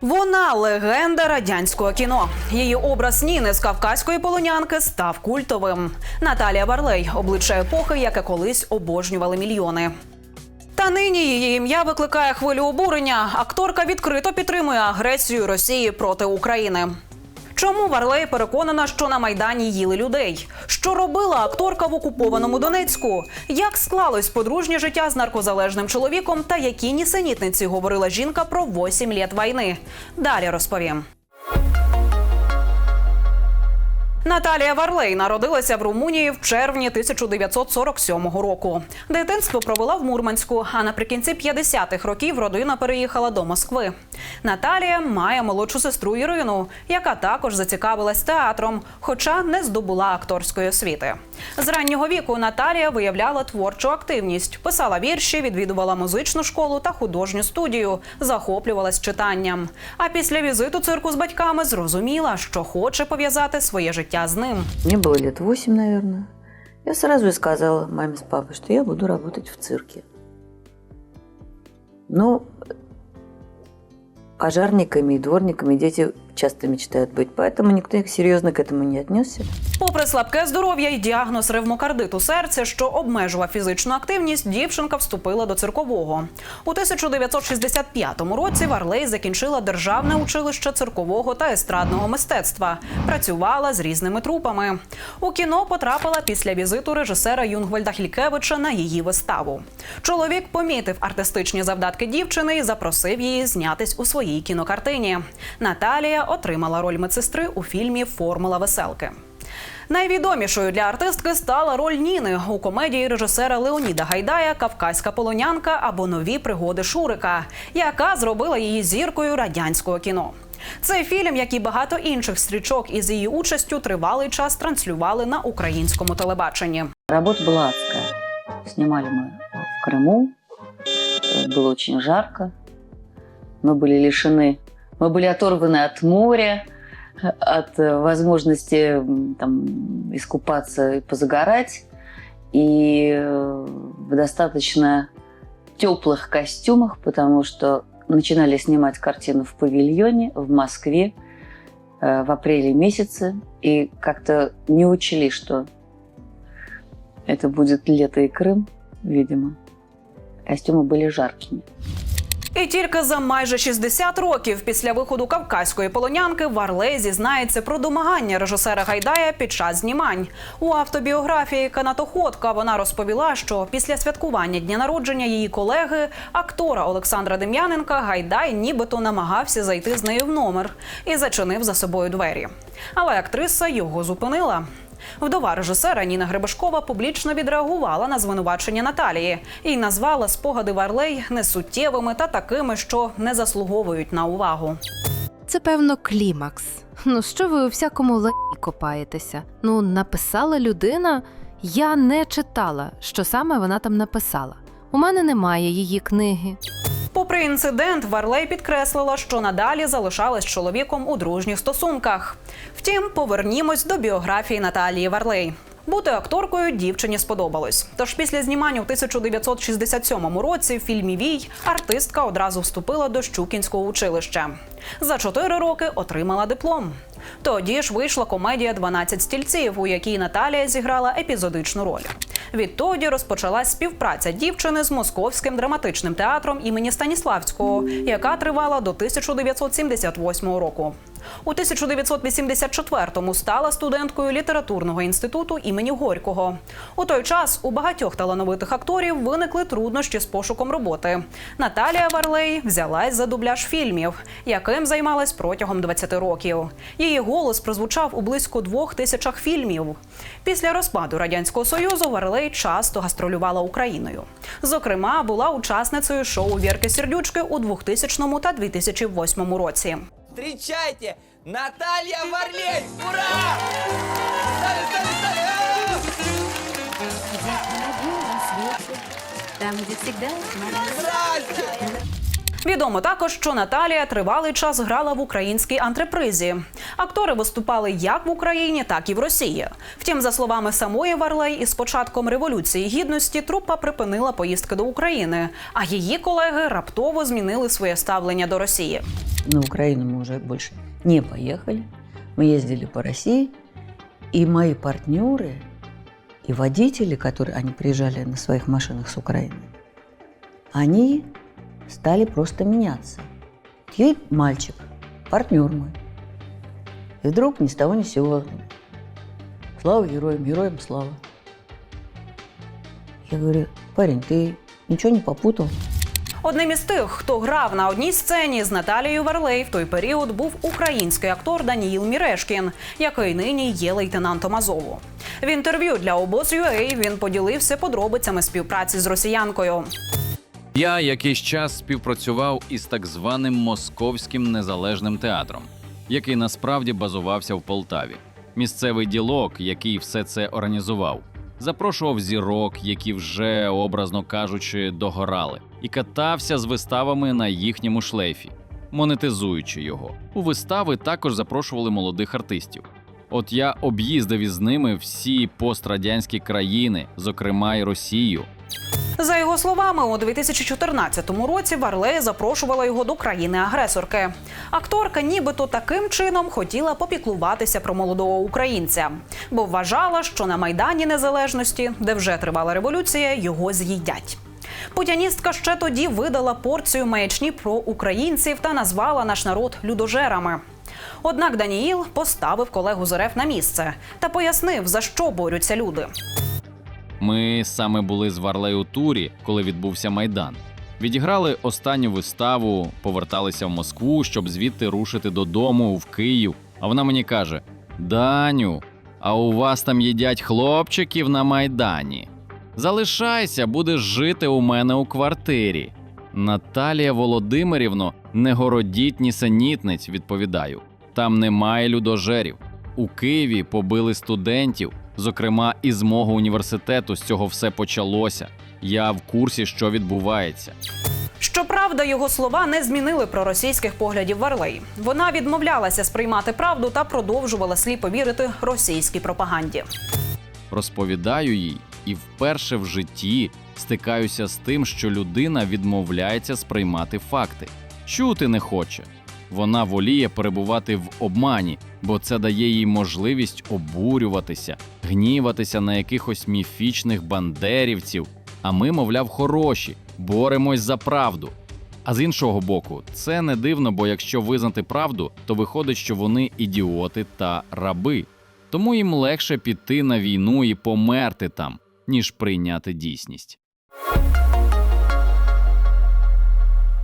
Вона легенда радянського кіно. Її образ Ніни з кавказької полонянки став культовим. Наталія Барлей обличчя епохи, яке колись обожнювали мільйони. Та нині її ім'я викликає хвилю обурення. Акторка відкрито підтримує агресію Росії проти України. Чому Варлей переконана, що на майдані їли людей? Що робила акторка в окупованому Донецьку? Як склалось подружнє життя з наркозалежним чоловіком? Та які нісенітниці говорила жінка про 8 літ війни? Далі розповім. Наталія Варлей народилася в Румунії в червні 1947 року. Дитинство провела в Мурманську, а наприкінці 50-х років родина переїхала до Москви. Наталія має молодшу сестру Ірину, яка також зацікавилась театром, хоча не здобула акторської освіти. З раннього віку Наталія виявляла творчу активність, писала вірші, відвідувала музичну школу та художню студію, захоплювалась читанням. А після візиту цирку з батьками зрозуміла, що хоче пов'язати своє життя з ним. Мне было лет восемь, наверное. Я сразу и сказала маме с папой, что я буду работать в цирке. Но пожарниками и дворниками дети часто мечтают быть, поэтому никто серьезно к этому не отнесся. Попри слабке здоров'я і діагноз ревмокардиту серця, що обмежував фізичну активність, дівчинка вступила до циркового. У 1965 році Варлей закінчила державне училище циркового та естрадного мистецтва. Працювала з різними трупами. У кіно потрапила після візиту режисера Юнгвальда Хількевича на її виставу. Чоловік помітив артистичні завдатки дівчини і запросив її знятись у своїй кінокартині. Наталія отримала роль медсестри у фільмі Формула веселки. Найвідомішою для артистки стала роль Ніни у комедії режисера Леоніда Гайдая Кавказька полонянка або нові пригоди Шурика, яка зробила її зіркою радянського кіно. Цей фільм, як і багато інших стрічок із її участю, тривалий час транслювали на українському телебаченні. Работа была адская. Снимали мы в Крыму. Э, Было очень жарко. Мы были лишены, мы были оторваны от моря, от э, возможности там, искупаться и позагорать. И э, в достаточно теплых костюмах, потому что начинали снимать картину в павильоне в Москве э, в апреле месяце. И как-то не учли, что это будет лето и Крым, видимо. Костюмы были жаркими. І тільки за майже 60 років після виходу кавказької полонянки Варлей зізнається про домагання режисера Гайдая під час знімань. У автобіографії Канатоходка вона розповіла, що після святкування дня народження її колеги, актора Олександра Дем'яненка, Гайдай нібито намагався зайти з нею в номер і зачинив за собою двері. Але актриса його зупинила. Вдова режисера Ніна Гребешкова публічно відреагувала на звинувачення Наталії і назвала спогади Варлей несуттєвими та такими, що не заслуговують на увагу. Це певно клімакс. Ну що ви у всякому лаї копаєтеся? Ну, написала людина, я не читала, що саме вона там написала. У мене немає її книги. Попри інцидент, Варлей підкреслила, що надалі залишалась чоловіком у дружніх стосунках. Втім, повернімось до біографії Наталії Варлей. Бути акторкою дівчині сподобалось. Тож після знімання у 1967 році в фільмі Вій артистка одразу вступила до Щукінського училища. За чотири роки отримала диплом. Тоді ж вийшла комедія «12 стільців, у якій Наталія зіграла епізодичну роль. Відтоді розпочалась співпраця дівчини з московським драматичним театром імені Станіславського, яка тривала до 1978 року. У 1984-му стала студенткою літературного інституту імені Горького. У той час у багатьох талановитих акторів виникли труднощі з пошуком роботи. Наталія Варлей взялась за дубляж фільмів, яким займалась протягом 20 років. Її голос прозвучав у близько двох тисячах фільмів. Після розпаду радянського союзу Варлей часто гастролювала Україною. Зокрема, була учасницею шоу Вірки Сердючки у 2000 та 2008 році. Встречайте, Наталья Варлей! Ура! Стали, стали, стали! Там, где всегда смотришь. Здрасте! Відомо також, що Наталія тривалий час грала в українській антрепризі. Актори виступали як в Україні, так і в Росії. Втім, за словами самої Варлей, із початком революції гідності трупа припинила поїздки до України, а її колеги раптово змінили своє ставлення до Росії. На Украину мы уже больше не поехали. Мы ездили по России. И мои партнеры и водители, которые они приезжали на своих машинах с Украины, они стали просто меняться. Ей мальчик, партнер мой. И вдруг ни с того ни с сего. Слава героям, героям слава. Я говорю, парень, ты ничего не попутал? Одним із тих, хто грав на одній сцені з Наталією Варлей в той період, був український актор Даніїл Мірешкін, який нині є лейтенантом Азову. В інтерв'ю для обоз.ua він поділився подробицями співпраці з росіянкою. Я якийсь час співпрацював із так званим Московським незалежним театром, який насправді базувався в Полтаві. Місцевий ділок, який все це організував, запрошував зірок, які вже, образно кажучи, догорали, і катався з виставами на їхньому шлейфі, монетизуючи його. У вистави також запрошували молодих артистів. От я об'їздив із ними всі пострадянські країни, зокрема й Росію, За його словами, у 2014 році Варлей запрошувала його до країни-агресорки. Акторка нібито таким чином хотіла попіклуватися про молодого українця, бо вважала, що на майдані незалежності, де вже тривала революція, його з'їдять. Путяністка ще тоді видала порцію маячні про українців та назвала наш народ людожерами. Однак Даніїл поставив колегу з РФ на місце та пояснив, за що борються люди. Ми саме були з Варлею у турі, коли відбувся майдан. Відіграли останню виставу, поверталися в Москву, щоб звідти рушити додому в Київ. А вона мені каже: Даню, а у вас там їдять хлопчиків на майдані. Залишайся, будеш жити у мене у квартирі. Наталія Володимирівно, не городіть нісенітниць, відповідаю. Там немає людожерів. У Києві побили студентів, зокрема із мого університету з цього все почалося. Я в курсі, що відбувається. Щоправда, його слова не змінили проросійських поглядів Варлей. Вона відмовлялася сприймати правду та продовжувала сліпо вірити російській пропаганді. Розповідаю їй, і вперше в житті стикаюся з тим, що людина відмовляється сприймати факти, чути не хоче. Вона воліє перебувати в обмані, бо це дає їй можливість обурюватися, гніватися на якихось міфічних бандерівців. А ми, мовляв, хороші, боремось за правду. А з іншого боку, це не дивно, бо якщо визнати правду, то виходить, що вони ідіоти та раби. Тому їм легше піти на війну і померти там, ніж прийняти дійсність.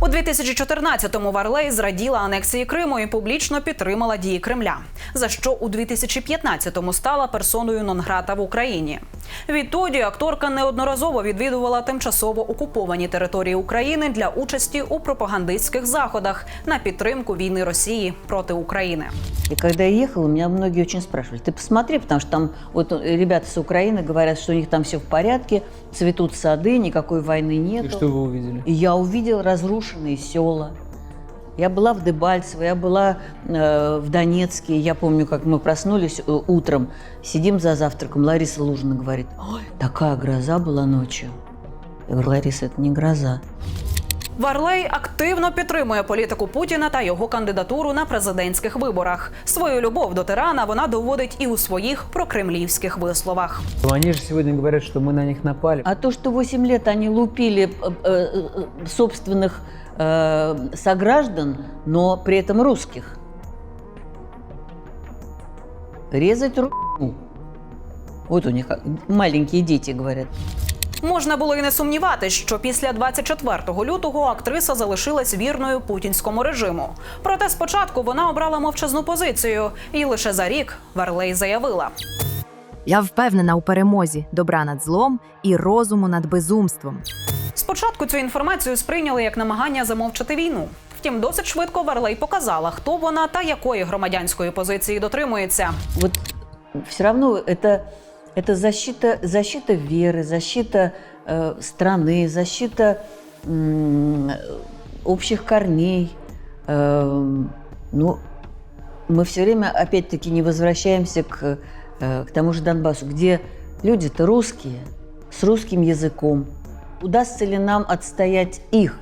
У 2014-му Варлей зраділа анексії Криму і публічно підтримала дії Кремля, за що у 2015-му стала персоною нон-грата в Україні. Відтоді акторка неодноразово відвідувала тимчасово окуповані території України для участі у пропагандистських заходах на підтримку війни Росії проти України. И когда я ехала, меня многие очень спрашивали, ты посмотри, потому что там вот э, ребята с Украины говорят, что у них там все в порядке, цветут сады, никакой войны нет. И что вы увидели? И я увидела разрушенные села. Я была в Дебальцево, я была э, в Донецке. Я помню, как мы проснулись э, утром, сидим за завтраком. Лариса Лужина говорит, ой, такая гроза была ночью. Я говорю, Лариса, это не гроза. Варлей активно підтримує політику Путіна та його кандидатуру на президентських виборах. Свою любов до тирана вона доводить і у своїх прокремлівських висловах. Они же сегодня говорят, что мы на них напали. А то, что 8 лет они лупили э, э, собственных э, сограждан, но при этом русских. резать руку. Вот у них а, маленькие дети говорят. Можна було і не сумніватись, що після 24 лютого актриса залишилась вірною путінському режиму. Проте спочатку вона обрала мовчазну позицію, і лише за рік Варлей заявила: Я впевнена у перемозі добра над злом і розуму над безумством. Спочатку цю інформацію сприйняли як намагання замовчати війну. Втім, досить швидко Варлей показала, хто вона та якої громадянської позиції дотримується. Вот все равно это, это защита, защита веры, защита э, страны, защита м, общих корней. Э, ну, мы все время, опять-таки, не возвращаемся к, э, к тому же Донбассу, где люди-то русские, с русским языком. Удастся ли нам отстоять их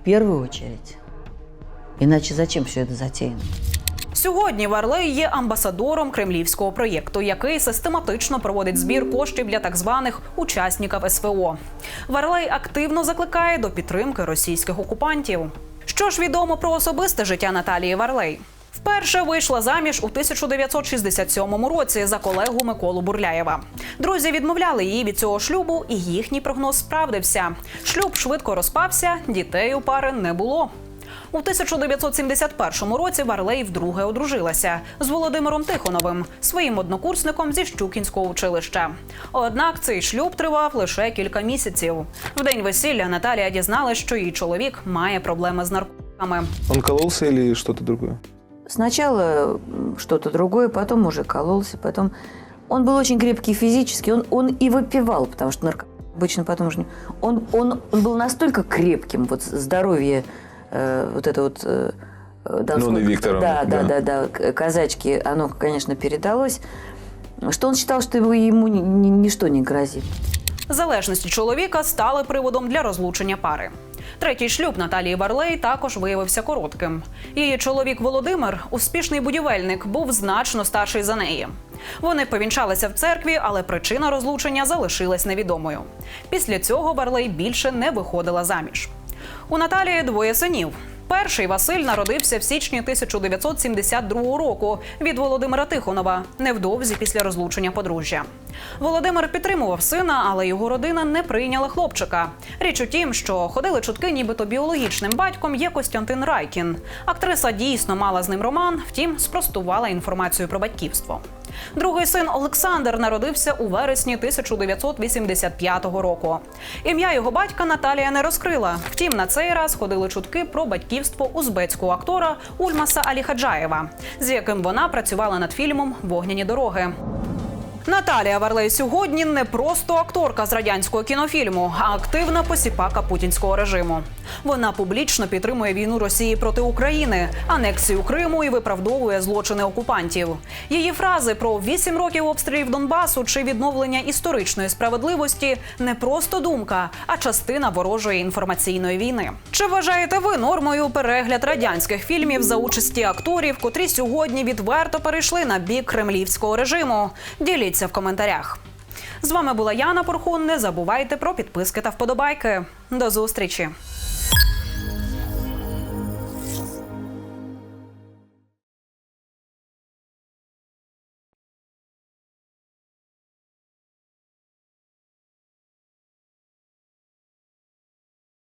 в первую очередь? Иначе зачем все это затеяно? Сьогодні Варлей є амбасадором кремлівського проєкту, який систематично проводить збір коштів для так званих учасників СВО. Варлей активно закликає до підтримки російських окупантів. Що ж відомо про особисте життя Наталії Варлей? Вперше вийшла заміж у 1967 році за колегу Миколу Бурляєва. Друзі відмовляли її від цього шлюбу, і їхній прогноз справдився. Шлюб швидко розпався, дітей у пари не було. У 1971 році Варлей вдруге одружилася з Володимиром Тихоновим, своїм однокурсником зі Щукінського училища. Однак цей шлюб тривав лише кілька місяців. В день весілля Наталія дізналась, що її чоловік має проблеми з наркотиками. Он кололся или что-то другое? Сначала м, что-то другое, потом уже кололся, потом... Он был очень крепкий физически, он, он и выпивал, потому что нарко... обычно потом уже... не- Он, он, он был настолько крепким, вот здоровье, э, вот это вот... э, э, Донской- Нонны Викторовны, Да, да, да. да, да, к- казачки, оно, конечно, передалось, что он считал, что его- ему ни- ни- ничто не грозит. Залежності чоловіка стали приводом для розлучення пари. Третій шлюб Наталії Варлей також виявився коротким. Її чоловік Володимир, успішний будівельник, був значно старший за неї. Вони повінчалися в церкві, але причина розлучення залишилась невідомою. Після цього Варлей більше не виходила заміж. У Наталії двоє синів. Перший Василь народився в січні 1972 року від Володимира Тихонова, невдовзі після розлучення подружжя. Володимир підтримував сина, але його родина не прийняла хлопчика. Річ у тім, що ходили чутки, нібито біологічним батьком є Костянтин Райкін. Актриса дійсно мала з ним роман, втім спростувала інформацію про батьківство. Другий син Олександр народився у вересні 1985 року. Ім'я його батька Наталія не розкрила. Втім, на цей раз ходили чутки про батьківство узбецького актора Ульмаса Аліхаджаєва, з яким вона працювала над фільмом Вогняні дороги. Наталія Варлей сьогодні не просто акторка з радянського кінофільму, а активна посіпака путінського режиму. Вона публічно підтримує війну Росії проти України, анексію Криму і виправдовує злочини окупантів. Її фрази про вісім років обстрілів Донбасу чи відновлення історичної справедливості не просто думка, а частина ворожої інформаційної війни. Чи вважаєте ви нормою перегляд радянських фільмів за участі акторів, котрі сьогодні відверто перейшли на бік кремлівського режиму? Діліться в коментарях. З вами була Яна Порхун. Не забувайте про підписки та вподобайки. До зустрічі!